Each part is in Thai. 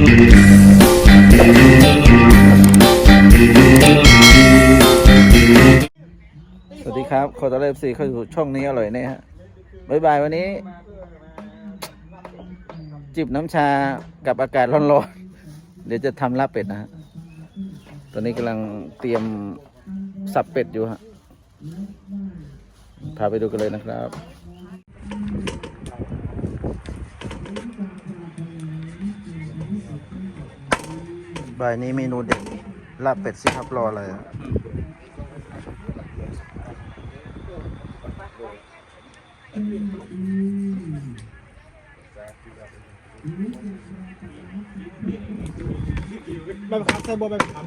สวัสดีครับขอต้อนรับสี่เข้าสู่ช่องนี้อร่อยแน่ฮะบ๊ายบายวันนี้ จิบน้ำชากับอากาศร้อนๆ เดี๋ยวจะทำลาบเป็ดนะฮะ ตอนนี้กำลังเตรียมสับเป็ดอยู่ฮะ พาไปดูกันเลยนะครับ บ่ายนี้เมนูเด็ดลาบเป็ดสิครับรออะไรอะแบบขับใส่บัวแบบขั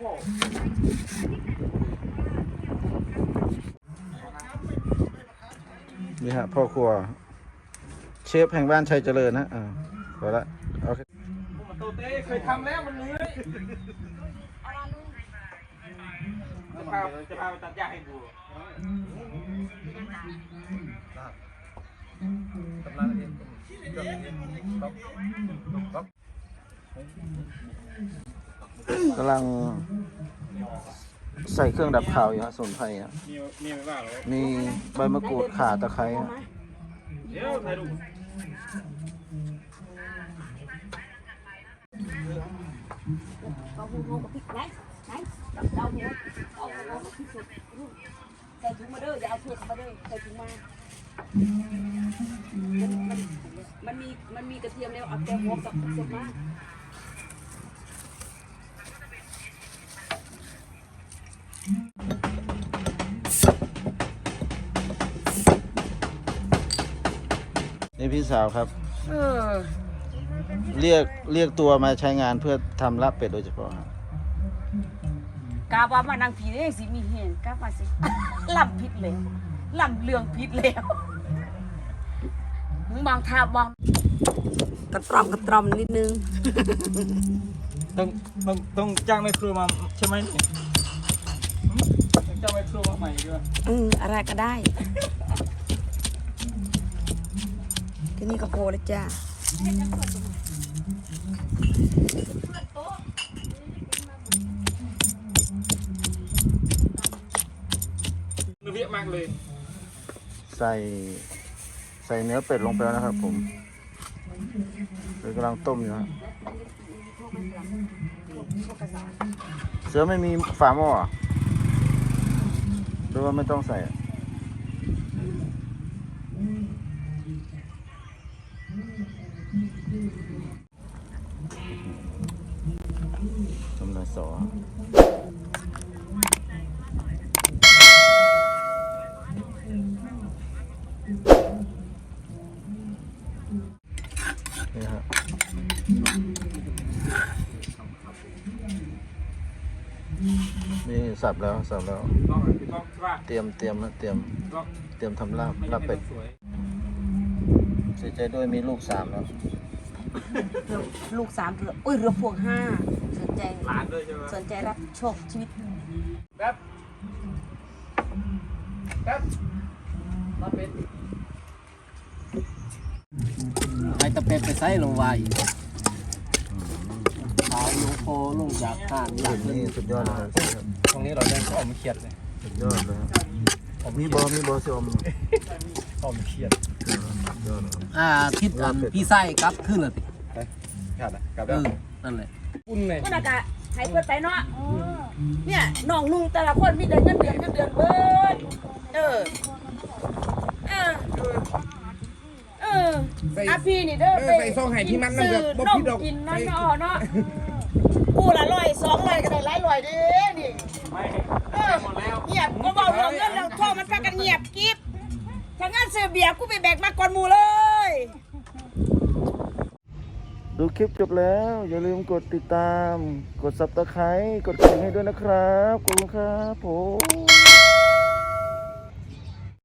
บนี่ฮะพ่อครัว เชฟแห่งบ้านชัยเจริญนะอ่าพอละโอเคโตเต้เคยทำแล้วมันเหนื่อยจะพาจะพาไปตัดหญ้าให้ดูกำลัง กำลังใส่เครื่องดับข่าวอยู่ฮะสมุนไพรอะมีมีไม่ว่าหรอมีใบมะกรูดข่าตะไคร้ฮะเดี๋ยวถ่ายรูปเอาหูหูกับพริกไหนไหนเอาหูเอาหูกับพริกสดใส่ถุงมาเด้ออย่าเอาเผือกมาเด้อใส่ถุงมา มันมันมันมีมันมีกระเทียมแล้วเอาแต่หัวกับพริกสดมา นี่พี่สาวครับ เออ เรียกเรียกตัวมาใช้งานเพื่อทำลาบเป็ดโดยเฉพาะฮะกาว่ามานั่งผีได้สิมีเห็นกาว่าสิลำพิษแล้วลำเรื่องพิษแล้วมึงมองท่ามองกระตรอมกระตรอมนิดนึง ต้องต้องต้องจ้างแม่ครัวมาใช่ไหมเนี่ยต้องจ้างแม่ครัวมาใหม่ด้วยอืมอะไรก็ได้ ที่นี่ก็โพแล้วจ้ามันเวียมากเลยใส่ใส่เนื้อเป็ดลงไปแล้วนะครับผมเดี๋ยวกำลังต้มอยู่ฮะเสือไม่มีฝาหม้อเหรอหรือว่าไม่ต้องใส่อะ ทำลายสอนี่ฮะนี่สับแล้วสับแล้วลองลองว่าเตรียมเตรียมนะเตรียมลองเตรียมทำลาบลาบเป็ดสวยเสียใจด้วยมีลูกสามแล้ว ลูกสามเรืออุ้ยเรือพวงห้าสนใจหลานด้วยใช่ไหมสนใจรับโชคชีวิตแป๊บแป๊บมาเป็นไอ้ตะเป็ดไปใส่ลงไว้ขายลงโพลงจากห่านอยากนี่สุดยอดเลยครับตรงนี้เราได้ออมเขียดเลยสุดยอดเลย ครับมีบอมีบอสิอมออมเขียดสุดยอดเลยครับอ่าทิศอันพี่ไส้กลับขึ้นเลยสิขาดอะกลับเอแล้วอนั่นแหละอุ่นเลยก็นากะให้เพื่อนไปเนาะเนี่ยน้องลุงแต่ละคนมีแต่เงินเดือนเงินเดือนเบิดเออเออเอออาพี่นี่เด้อใส่ซองไห้ที่มันนั่นซื้เด้ออบ่นมผิดดอกกินนั่นเนาะเนาะ กูละร้อยสองร้อยก็ได้หลายร้อยเด้นี่ไม่เออหมดแล้วเงียบก็บอกเรื่องเงินเราโทรมันพากันเงียบกิ๊บถ้างั้นซื้อเบียร์กูไปแบกมาก่อนหมูเลย ดูคลิปจบแล้ว อย่าลืมกดติดตาม กดซับสไครต์กดกระดิ่งให้ด้วยนะครับขอบคุณครับผม